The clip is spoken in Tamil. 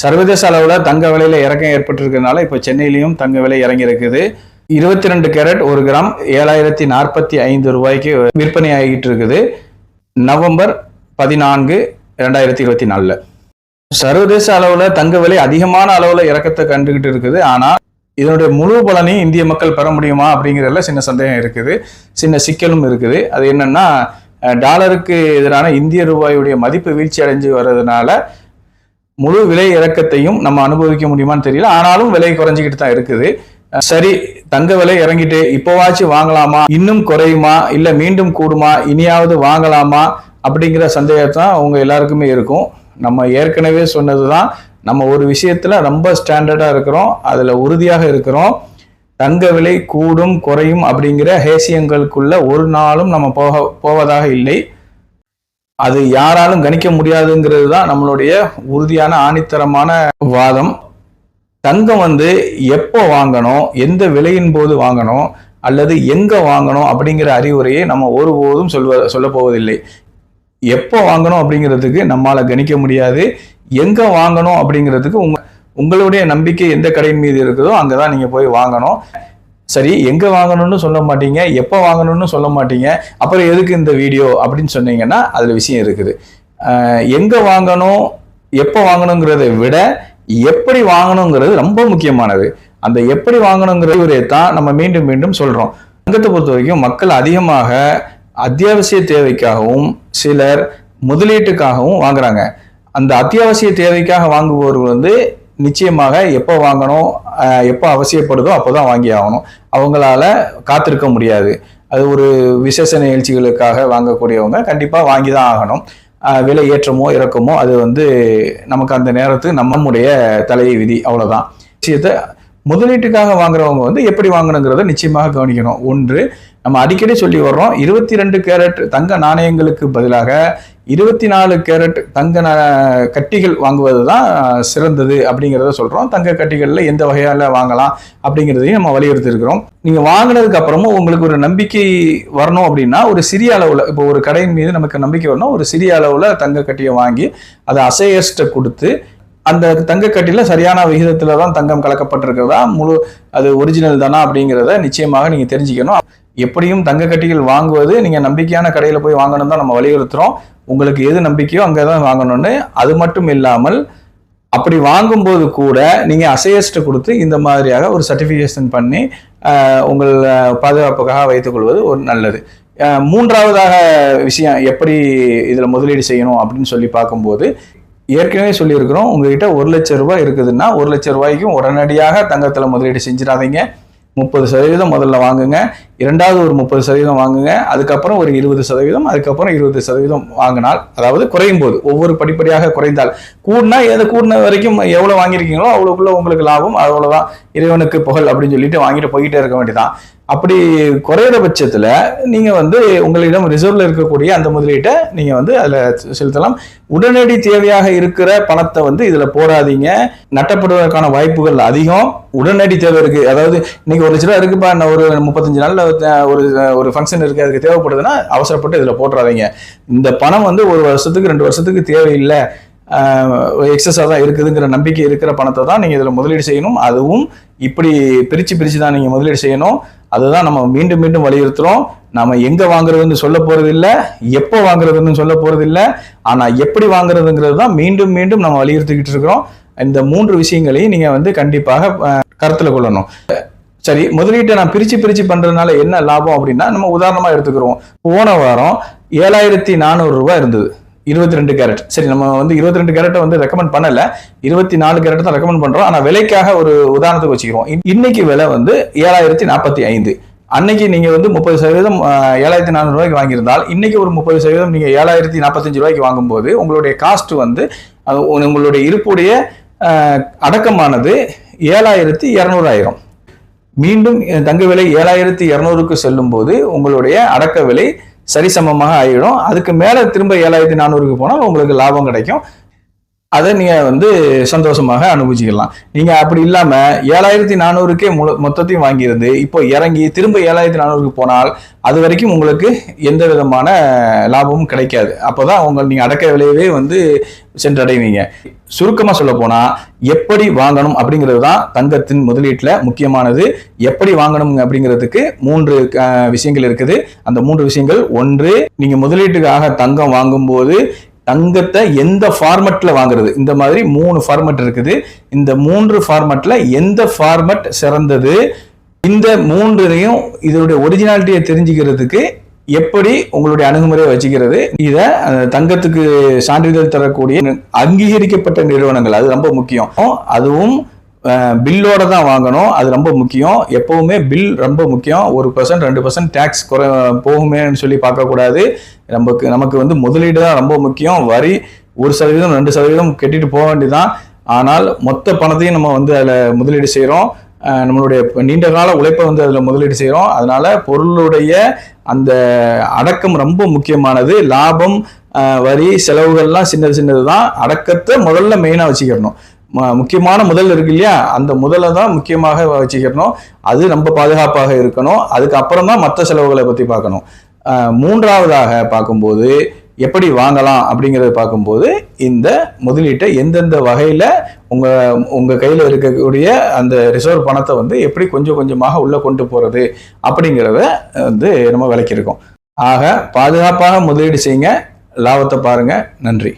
சர்வதேச அளவில் தங்க விலையில் இறக்கம் ஏற்பட்டிருக்கிறதுனால இப்போ சென்னையிலையும் தங்க விலை இறங்கி இருக்குது. இருபத்தி ரெண்டு கேரட் ஒரு கிராம் ஏழாயிரத்தி நாற்பத்தி ஐந்து ரூபாய்க்கு விற்பனை ஆகிட்டு இருக்குது. நவம்பர் பதினான்கு ரெண்டாயிரத்தி இருபத்தி நாலில். சர்வதேச அளவில் தங்க விலை அதிகமான அளவில் இறக்கத்தை கண்டுகிட்டு இருக்குது. ஆனால் இதனுடைய முழு பலனையும் இந்திய மக்கள் பெற முடியுமா அப்படிங்கிறதுல சின்ன சந்தேகம் இருக்குது. சின்ன சிக்கலும் இருக்குது. அது என்னன்னா டாலருக்கு எதிரான இந்திய ரூபாயுடைய மதிப்பு வீழ்ச்சி அடைஞ்சு வர்றதுனால முழு விலை இறக்கத்தையும் நம்ம அனுபவிக்க முடியுமான்னு தெரியல. ஆனாலும் விலை குறைஞ்சிக்கிட்டு தான் இருக்குது. சரி தங்க விலை இறங்கிட்டு இப்போவாச்சும் வாங்கலாமா? இன்னும் குறையுமா? இல்ல மீண்டும் கூடுமா? இனியாவது வாங்கலாமா? அப்படிங்கிற சந்தேகம் தான் உங்க எல்லாருக்குமே இருக்கும். நம்ம ஏற்கனவே சொன்னதுதான். நம்ம ஒரு விஷயத்துல ரொம்ப ஸ்டாண்டர்டா இருக்கிறோம். அதுல உறுதியாக இருக்கிறோம். தங்க விலை கூடும் குறையும் அப்படிங்கிற ஹேசியங்களுக்குள்ள ஒரு நாளும் நம்ம போக போவதாக இல்லை. அது யாராலும் கணிக்க முடியாதுங்கிறது தான் நம்மளுடைய உறுதியான ஆணித்தரமான வாதம். தங்கம் வந்து எப்போ வாங்கணும் எந்த விலையின் போது வாங்கணும் அல்லது எங்கே வாங்கணும் அப்படிங்கிற அறிவுரையை நம்ம ஒருபோதும் சொல்வ சொல்ல போவதில்லை எப்போ வாங்கணும் அப்படிங்கிறதுக்கு நம்மளால் கணிக்க முடியாது. எங்கே வாங்கணும் அப்படிங்கிறதுக்கு உங்க உங்களுடைய நம்பிக்கை எந்த கடையின் மீது இருக்குதோ அங்கே தான் நீங்கள் போய் வாங்கணும். சரி எங்க வாங்கணும்னு சொல்ல மாட்டீங்க எப்போ வாங்கணும்னு சொல்ல மாட்டீங்க அப்புறம் எதுக்கு இந்த வீடியோ அப்படின்னு சொன்னீங்கன்னா அதுல விஷயம் இருக்குது. எங்கே எங்க வாங்கணும் எப்போ வாங்கணுங்கிறத விட எப்படி வாங்கணுங்கிறது ரொம்ப முக்கியமானது. அந்த எப்படி வாங்கணுங்கிறதே தான் நம்ம மீண்டும் மீண்டும் சொல்றோம். தங்கத்தை பொறுத்த வரைக்கும் மக்கள் அதிகமாக அத்தியாவசிய தேவைக்காகவும் சிலர் முதலீட்டுக்காகவும் வாங்குறாங்க. அந்த அத்தியாவசிய தேவைக்காக வாங்குபவர்கள் வந்து நிச்சயமாக எப்போ வாங்கணும் எப்போ அவசியப்படுதோ அப்போ தான் வாங்கி ஆகணும். அவங்களால காத்திருக்க முடியாது. அது ஒரு விசேஷ நிகழ்ச்சிகளுக்காக வாங்கக்கூடியவங்க கண்டிப்பாக வாங்கி தான் ஆகணும் விலை ஏற்றமோ இறக்கமோ அது வந்து நமக்கு அந்த நேரத்துக்கு நம்முடைய தலை விதி அவ்வளோதான் விஷயத்தை முதலீட்டுக்காக வாங்குறவங்க வந்து எப்படி வாங்கணுங்கிறத நிச்சயமாக கவனிக்கணும். ஒன்று நம்ம அடிக்கடி சொல்லி வர்றோம் இருபத்தி ரெண்டு கேரட் தங்க நாணயங்களுக்கு பதிலாக இருபத்தி நாலு கேரட் தங்க கட்டிகள் வாங்குவது தான் சிறந்தது அப்படிங்கிறத சொல்கிறோம் தங்க கட்டிகளில் எந்த வகையால வாங்கலாம் அப்படிங்கிறதையும் நம்ம வலியுறுத்திருக்கிறோம் நீங்கள் வாங்கினதுக்கு அப்புறமும் உங்களுக்கு ஒரு நம்பிக்கை வரணும் அப்படின்னா ஒரு சிறிய அளவில் இப்போ ஒரு கடையின் மீது நமக்கு நம்பிக்கை வரணும். ஒரு சிறிய அளவில் தங்க கட்டியை வாங்கி அதை அசையஸ்ட்டை கொடுத்து அந்த தங்க கட்டியில் சரியான விகிதத்தில் தான் தங்கம் கலக்கப்பட்டிருக்கிறதா? முழு அது ஒரிஜினல் தானா அப்படிங்கிறத நிச்சயமாக நீங்கள் தெரிஞ்சுக்கணும். எப்படியும் தங்க கட்டிகள் வாங்குவது நீங்கள் நம்பிக்கையான கடையில் போய் வாங்கணும் தான் நம்ம வலியுறுத்துகிறோம் உங்களுக்கு எது நம்பிக்கையோ அங்கே தான் வாங்கணும்னு. அது மட்டும் இல்லாமல் அப்படி வாங்கும்போது கூட நீங்கள் அசையஸ்ட் கொடுத்து இந்த மாதிரியாக ஒரு சர்டிஃபிகேஷன் பண்ணி உங்கள் பாதுகாப்புக்காக வைத்துக்கொள்வது ஒரு நல்லது. மூன்றாவதாக விஷயம் எப்படி இதில் முதலீடு செய்யணும் அப்படின்னு சொல்லி பார்க்கும்போது ஏற்கனவே சொல்லியிருக்கிறோம் உங்ககிட்ட ஒரு லட்சம் ரூபாய் இருக்குதுன்னா ஒரு லட்சம் ரூபாய்க்கும் உடனடியாக தங்கத்தில் முதலீடு செஞ்சிடாதீங்க. முப்பது சதவீதம் முதல்ல வாங்குங்க. இரண்டாவது ஒரு முப்பது சதவீதம் வாங்குங்க அதுக்கப்புறம் ஒரு இருபது சதவீதம் அதுக்கப்புறம் இருபது சதவீதம் வாங்கினால் அதாவது குறையும் போது ஒவ்வொரு படிப்படியாக குறைந்தால். கூடினா ஏதோ கூடின வரைக்கும் எவ்வளவு வாங்கியிருக்கீங்களோ அவ்வளவுக்குள்ள உங்களுக்கு லாபம் அவ்வளவுதான். இறைவனுக்கு புகழ் அப்படின்னு சொல்லிட்டு வாங்கிட்டு போய்கிட்டே இருக்க வேண்டியதான் அப்படி குறையிற பட்சத்தில் நீங்கள் வந்து உங்களிடம் ரிசர்வில் இருக்கக்கூடிய அந்த முதலீட்டை நீங்கள் வந்து அதில் செலுத்தலாம். உடனடி தேவையாக இருக்கிற பணத்தை வந்து இதில் போடாதீங்க. நட்டப்படுவதற்கான வாய்ப்புகள் அதிகம். உடனடி தேவை இருக்குது அதாவது இன்னைக்கு ஒரு லட்ச ரூபா இருக்குப்பா நான் ஒரு முப்பத்தஞ்சு நாளில் ஒரு ஒரு ஃபங்க்ஷன் இருக்குது அதுக்கு தேவைப்படுதுன்னா அவசரப்பட்டு இதில் போட்டுறாதீங்க. இந்த பணம் வந்து ஒரு வருஷத்துக்கு ரெண்டு வருஷத்துக்கு தேவையில்லை. எக்ஸஸாக தான் இருக்குதுங்கிற நம்பிக்கை இருக்கிற பணத்தை தான் நீங்கள் இதில் முதலீடு செய்யணும். அதுவும் இப்படி பிரித்து பிரித்து தான் நீங்கள் முதலீடு செய்யணும். அதுதான் நம்ம மீண்டும் மீண்டும் வலியுறுத்துகிறோம் நம்ம எங்கே வாங்குறதுன்னு சொல்ல போகிறதில்ல எப்போ வாங்குறதுன்னு சொல்ல போகிறதில்ல ஆனால் எப்படி வாங்குறதுங்கிறது தான் மீண்டும் மீண்டும் நம்ம வலியுறுத்திக்கிட்டு இருக்கிறோம். இந்த மூன்று விஷயங்களையும் நீங்கள் வந்து கண்டிப்பாக கருத்தில் கொள்ளணும். சரி முதலீட்டை நான் பிரிச்சு பிரிச்சு பண்றதுனால என்ன லாபம் அப்படின்னா நம்ம உதாரணமா எடுத்துக்கிறோம். போன வாரம் ஏழாயிரத்தி நானூறு ரூபாய் இருந்தது. இருபத்தி ரெண்டு கேரட். சரி நம்ம வந்து இருபத்தி ரெண்டு கேரட்டை வந்து ரெக்கமெண்ட் பண்ணல. இருபத்தி நாலு கேரட் தான் ரெக்கமெண்ட் பண்றோம். ஆனா விலைக்காக ஒரு உதாரணத்துக்கு வச்சுக்கிறோம். இன்னைக்கு விலை வந்து ஏழாயிரத்தி நாற்பத்தி ஐந்து அன்னைக்கு நீங்க வந்து முப்பது சதவீதம் ஏழாயிரத்தி நானூறு ரூபாய்க்கு வாங்கியிருந்தால் இன்னைக்கு ஒரு முப்பது சதவீதம் நீங்க ஏழாயிரத்தி நாற்பத்தஞ்சு ரூபாய்க்கு வாங்கும்போது உங்களுடைய காஸ்ட் வந்து அது உங்களுடைய இருப்புடைய அடக்கமானது ஏழாயிரத்தி இரநூறாயிரம். மீண்டும் தங்க விலை ஏழாயிரத்தி இரநூறுக்கு செல்லும் போது உங்களுடைய அடக்க விலை சரிசமமாக ஆகிடும் அதுக்கு மேலே திரும்ப ஏழாயிரத்தி நானூறுக்கு போனால் உங்களுக்கு லாபம் கிடைக்கும். அதை நீங்க வந்து சந்தோஷமாக அனுபவிச்சுக்கலாம். நீங்க அப்படி இல்லாம ஏழாயிரத்தி நானூறுக்கே முழு மொத்தத்தையும் வாங்கியிருந்து இப்போ இறங்கி திரும்ப ஏழாயிரத்தி நானூறுக்கு போனால் அது வரைக்கும் உங்களுக்கு எந்த விதமான லாபமும் கிடைக்காது. அப்போதான் உங்கள் நீங்க அடக்க விலையவே வந்து சென்றடைவீங்க. சுருக்கமா சொல்ல போனா எப்படி வாங்கணும் அப்படிங்கிறது தான் தங்கத்தின் முதலீட்டில் முக்கியமானது. எப்படி வாங்கணும் அப்படிங்கிறதுக்கு மூன்று விஷயங்கள் இருக்குது. அந்த மூன்று விஷயங்கள் ஒன்று நீங்க முதலீட்டுக்காக தங்கம் வாங்கும்போது தங்கத்தை எந்த ஃபார்மெட்டில் வாங்குறது? இந்த மாதிரி மூணு ஃபார்மெட் இருக்குது. இந்த மூன்று ஃபார்மெட்டில் எந்த ஃபார்மெட் சிறந்தது? இந்த மூன்றையும் இதனுடைய ஒரிஜினாலிட்டியை தெரிஞ்சுக்கிறதுக்கு எப்படி உங்களுடைய அணுகுமுறையை வச்சுக்கிறது? இதை தங்கத்துக்கு சான்றிதழ் தரக்கூடிய அங்கீகரிக்கப்பட்ட நிறுவனங்கள் அது ரொம்ப முக்கியம். அதுவும் பில்லோட தான் வாங்கணும். அது ரொம்ப முக்கியம். எப்பவுமே பில் ரொம்ப முக்கியம். ஒரு பர்சன்ட் ரெண்டு பர்சன்ட் டேக்ஸ் குறை போகுமேன்னு சொல்லி பார்க்கக்கூடாது. நமக்கு நமக்கு வந்து முதலீடு தான் ரொம்ப முக்கியம். வரி ஒரு சதவீதம் ரெண்டு சதவீதம் கட்டிட்டு போக வேண்டியதான் ஆனால் மொத்த பணத்தையும் நம்ம வந்து அதில் முதலீடு செய்கிறோம் நம்மளுடைய நீண்ட கால உழைப்பை வந்து அதில் முதலீடு செய்கிறோம் அதனால பொருளுடைய அந்த அடக்கம் ரொம்ப முக்கியமானது. லாபம் வரி செலவுகள்லாம் சின்னது சின்னது தான் அடக்கத்தை முதல்ல மெயினாக வச்சுக்கிறணும் முக்கியமான முதல் இருக்கு இல்லையா? அந்த முதலை தான் முக்கியமாக வச்சுக்கிறணும் அது ரொம்ப பாதுகாப்பாக இருக்கணும். அதுக்கப்புறம் தான் மற்ற செலவுகளை பற்றி பார்க்கணும். மூன்றாவதாக பார்க்கும்போது எப்படி வாங்கலாம் அப்படிங்கிறத பார்க்கும்போது இந்த முதலீட்டை எந்தெந்த வகையில் உங்கள் உங்கள் கையில் இருக்கக்கூடிய அந்த ரிசர்வ் பணத்தை வந்து எப்படி கொஞ்சம் கொஞ்சமாக உள்ளே கொண்டு போகிறது அப்படிங்கிறத வந்து நம்ம விளக்கியிருக்கோம். ஆக பாதுகாப்பாக முதலீடு செய்யுங்க. லாபத்தை பாருங்கள் நன்றி.